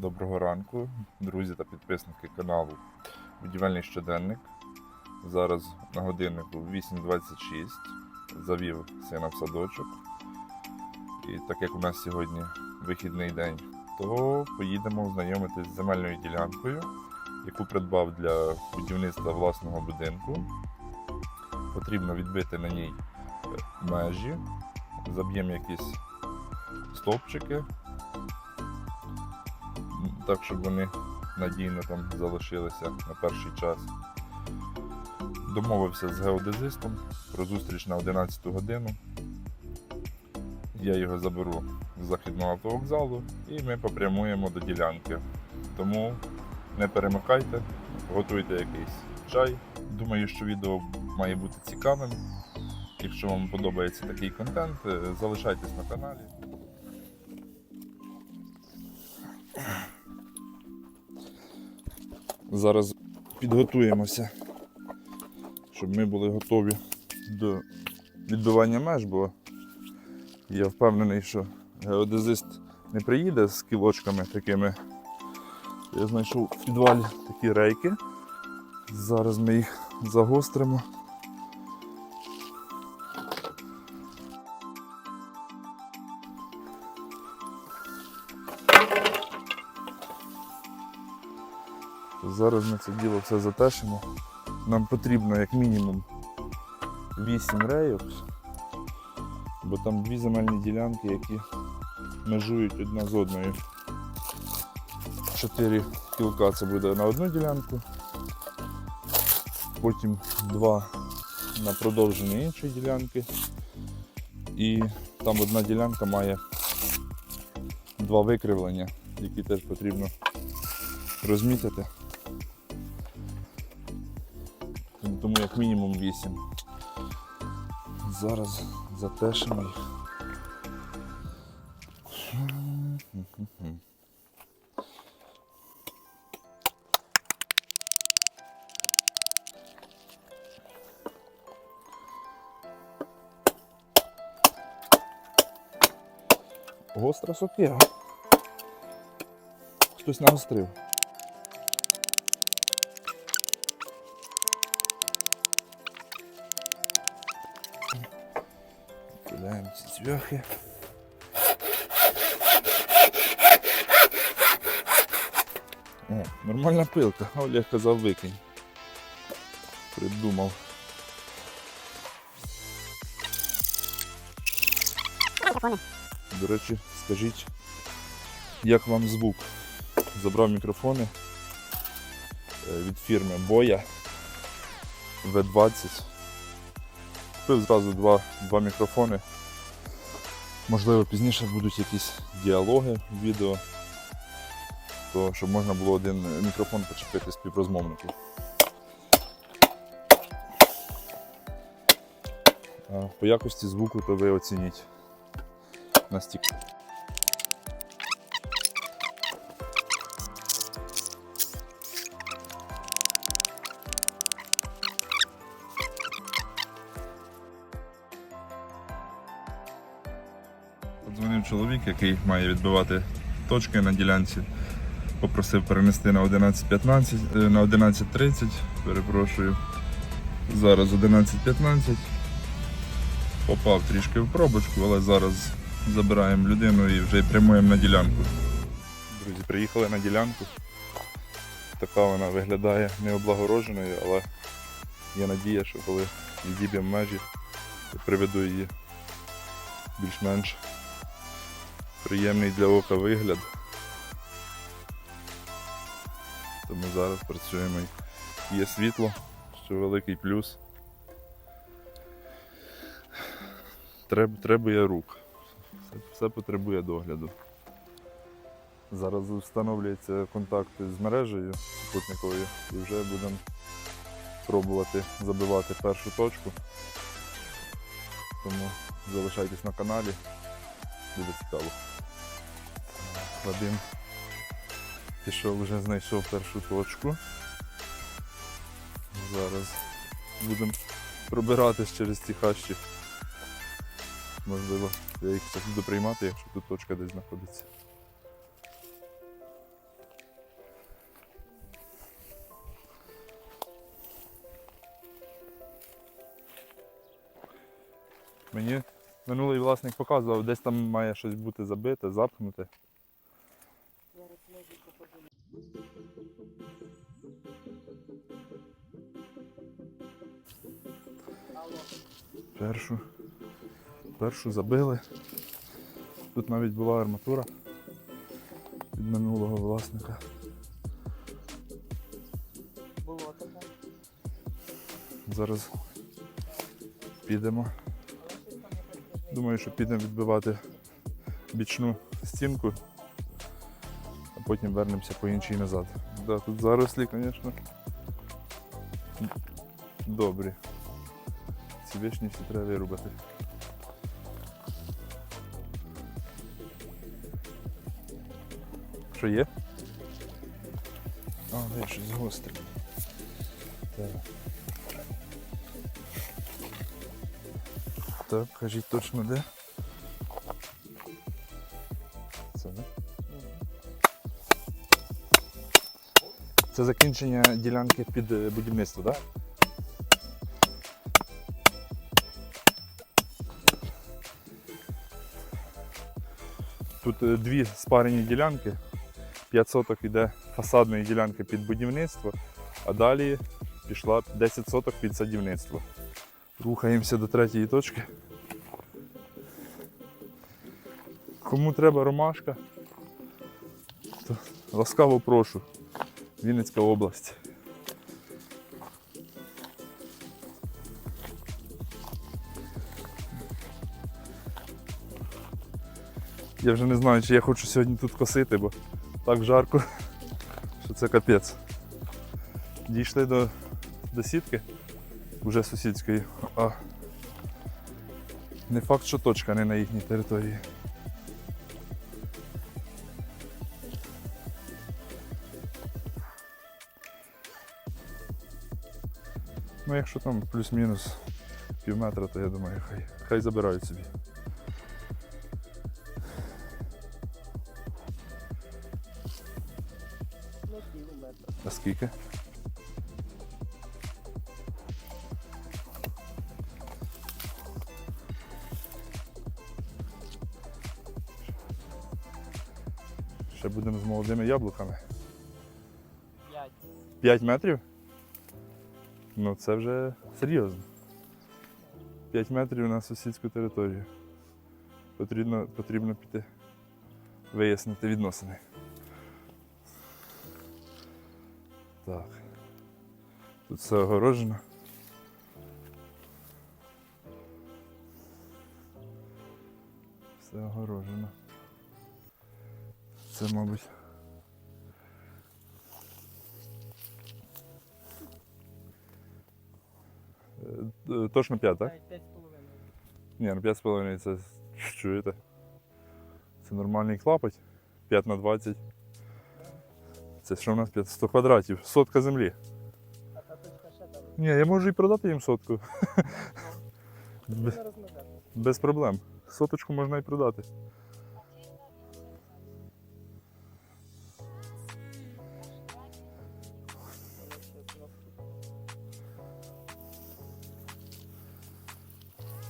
Доброго ранку, друзі та підписники каналу Будівельний щоденник. Зараз на годиннику 8.26 завів сина в садочок. І так як у нас сьогодні вихідний день, то поїдемо знайомитись з земельною ділянкою, яку придбав для будівництва власного будинку. Потрібно відбити на ній е, межі, заб'ємо якісь стовпчики, так, щоб вони надійно там залишилися на перший час. Домовився з геодезистом про зустріч на 11 годину. Я його заберу з західного автовокзалу і ми попрямуємо до ділянки. Тому не перемикайте, готуйте якийсь чай. Думаю, що відео має бути цікавим. Якщо вам подобається такий контент, е, залишайтесь на каналі. Зараз підготуємося, щоб ми були готові до відбивання меж, бо я впевнений, що геодезист не приїде з кілочками такими. Я знайшов в підвалі такі рейки. Зараз ми їх загостримо. Зараз ми це діло все затешимо. Нам потрібно як мінімум 8 рейок, бо там дві земельні ділянки, які межують одна з одною. 4 кілка це буде на одну ділянку, потім два на продовження іншої ділянки. І там одна ділянка має два викривлення, які теж потрібно розмітити. Як мінімум 8. Зараз затешимо їх. Гостра сокира. Хтось нагострив. Кидаємо ці цвяхи. О, нормальна пилка, Олег казав викинь. Придумав. До речі, скажіть, як вам звук? Забрав мікрофони е, від фірми Боя V20. Купив зразу два, два мікрофони. Можливо, пізніше будуть якісь діалоги відео, то щоб можна було один мікрофон почепити співрозмовнику. По якості звуку то ви оцініть настільки. Подзвонив чоловік, який має відбивати точки на ділянці. Попросив перенести на 11.15, е, на 11.30, перепрошую. Зараз 11.15. Попав трішки в пробочку, але зараз забираємо людину і вже прямуємо на ділянку. Друзі, приїхали на ділянку. Така вона виглядає необлагороженою, але є надія, що коли відіб'ємо межі, приведу її більш-менш приємний для ока вигляд. Тому зараз працюємо. Є світло, що великий плюс. Треб, требує рук. Все, все потребує догляду. Зараз встановлюються контакти з мережею супутниковою і вже будемо пробувати забивати першу точку. Тому залишайтесь на каналі, буде цікаво. Вадим пішов, вже знайшов першу точку. Зараз будемо пробиратись через ці хащі. Можливо, я їх зараз буду приймати, якщо тут точка десь знаходиться. Мені минулий власник показував, десь там має щось бути забите, запхнуте. Першу. Першу забили. Тут навіть була арматура від минулого власника. Було таке. Зараз підемо. Думаю, що підемо відбивати бічну стінку, а потім вернемося по іншій назад. Да, тут зарослі, звісно. Добрі. Ці вишні всі треба вирубати. Що є? А, де щось гостре. Так. Так, кажіть точно де. Це, да? Це закінчення ділянки під е, будівництво, так? Тут е, дві спарені ділянки. 5 соток йде фасадної ділянки під будівництво, а далі пішла 10 соток під садівництво. Рухаємося до третьої точки. Кому треба ромашка, то ласкаво прошу. Вінницька область. Я вже не знаю, чи я хочу сьогодні тут косити, бо так жарко, що це капець. Дійшли до, до сітки вже сусідської, а не факт, що точка не на їхній території. Ну, якщо там плюс-мінус пів метра, то я думаю, хай, хай забирають собі. А скільки? Ще будемо з молодими яблуками. П'ять. 5 метрів? Ну це вже серйозно. 5 метрів на сусідську територію. Потрібно, потрібно піти вияснити відносини. Так. Тут все огорожено. Все огорожено. Це, мабуть. Е, е, Точно 5, так? П'ять, п'ять з половиною. Ні, ну 5,5 це чуєте. Це нормальний клапоть. 5 на 20. Це що в нас 5? 100 квадратів. Сотка землі. Ні, я можу і продати їм сотку. Розмовляти. без проблем. Соточку можна і продати.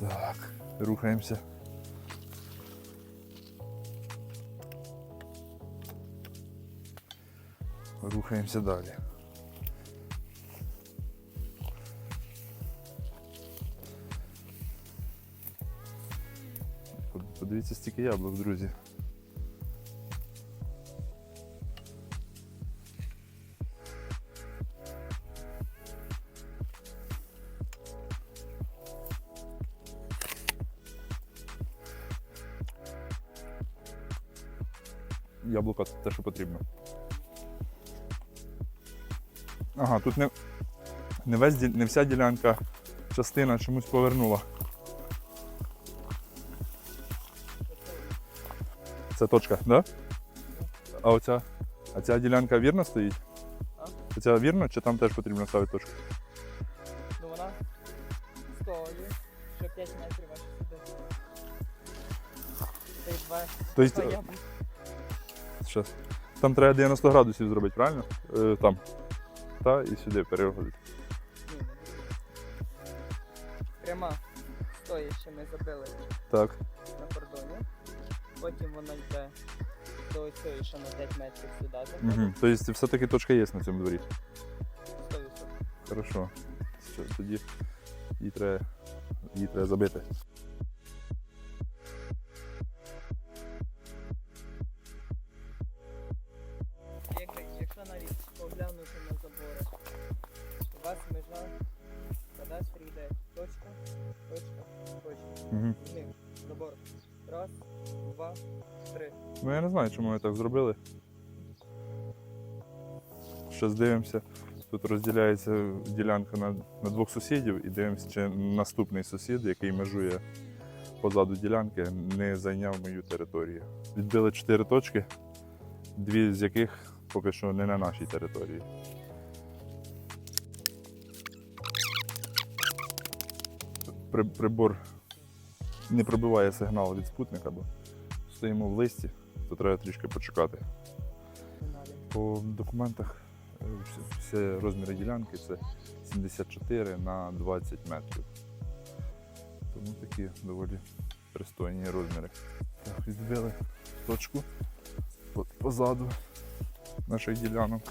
Так, рухаємося. Рухаємося далі. Подивіться стільки яблук, друзі. Яблука це те, що потрібно. Ага, тут не, не, весь, не вся ділянка частина чомусь повернула. Це точка, да? А оця, а ця ділянка вірно стоїть? А? Оця вірно, чи там теж потрібно ставити точку? Ну вона стоїть, що 5 метрів аж сюди. Тобто, Два Там треба 90 градусів зробити, правильно? Е, там. Та і сюди переходити. Пряма. 100 тої, що ми забили Так. на кордоні. Потім вона йде до цієї, що на 5 метрів сюди Угу. Тобто все-таки точка є на цьому дворі. 100%. Хорошо. Що, тоді її треба, її треба забити. Угу. Раз, два, три. Ну я не знаю, чому ми так зробили. Щас дивимося. Тут розділяється ділянка на, на двох сусідів і дивимося, чи наступний сусід, який межує позаду ділянки, не зайняв мою територію. Відбили чотири точки, дві з яких поки що не на нашій території. При, прибор не пробиває сигнал від спутника, бо стоїмо в листі, то треба трішки почекати. По документах е, всі- розміри ділянки це 74 на 20 метрів. Тому такі доволі пристойні розміри. Так, відбили точку по- позаду наших ділянок.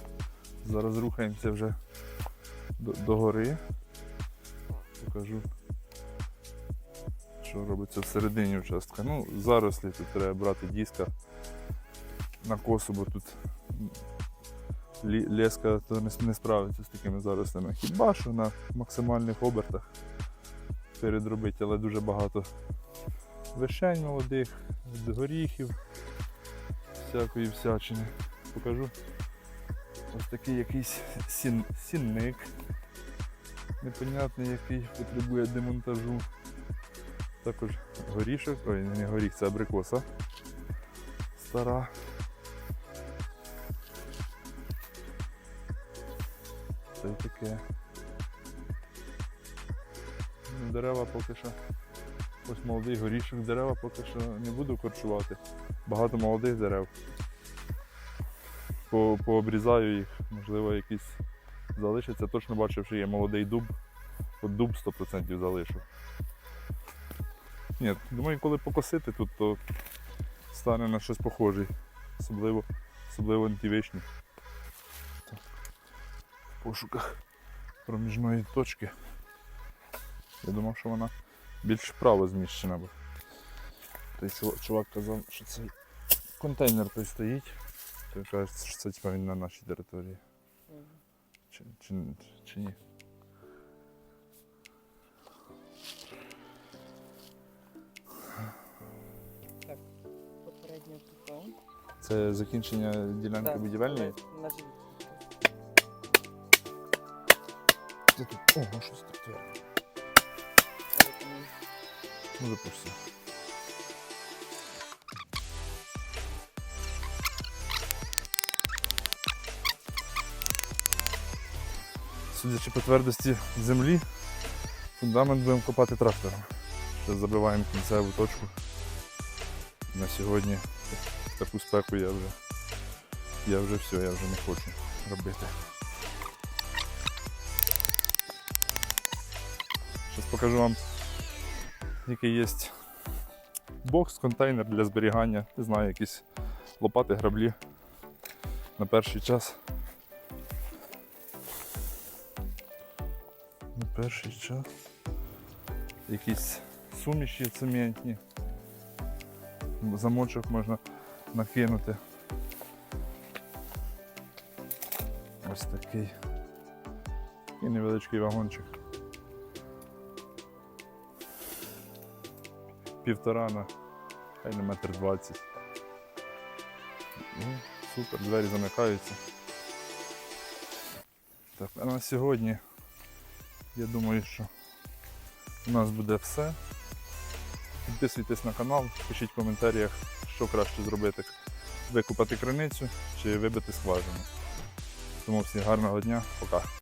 Зараз рухаємося вже до, до гори. Покажу, що робиться всередині участка. Ну, зарослі тут треба брати диска на косу, бо тут леска то не справиться з такими зарослями. Хіба що на максимальних обертах передробити, але дуже багато вишень молодих, горіхів, всякої всячини. Покажу. Ось такий якийсь сін, сінник. Непонятний, який потребує демонтажу. Також горішок, ой, не горіх, це абрикоса. Стара. Це таке. Ну, дерева поки що. Ось молодий горішок, дерева поки що не буду корчувати. Багато молодих дерев. По, пообрізаю їх, можливо, якісь залишаться. Точно бачив, що є молодий дуб. От дуб 100% залишу. Ні, думаю, коли покосити тут, то стане на щось похожий. Особливо, особливо на ті вишні. Так. В пошуках проміжної точки. Я думав, що вона більш вправо зміщена. Бо той чувак, казав, що цей контейнер той стоїть. То кажуть, що це типа він на нашій території. Чи, чи, чи ні? Це закінчення ділянки Так, будівельної? Це тут. Ого, щось тут тверде. Ну, запусти. Судячи по твердості землі, фундамент будемо копати трактором. Зараз забиваємо кінцеву точку. На сьогодні таку спеку я вже, я вже все, я вже не хочу робити. Зараз покажу вам який є бокс, контейнер для зберігання, не знаю, якісь лопати, граблі на перший час. На перший час. Якісь суміші цементні. Замочок можна накинути. Ось такий. І невеличкий вагончик. півтора на хай на метр двадцять. Ну, супер, двері замикаються. Так, а на сьогодні я думаю, що у нас буде все. Підписуйтесь на канал, пишіть в коментарях, що краще зробити. Викупати криницю чи вибити скважину. Тому всім гарного дня, пока.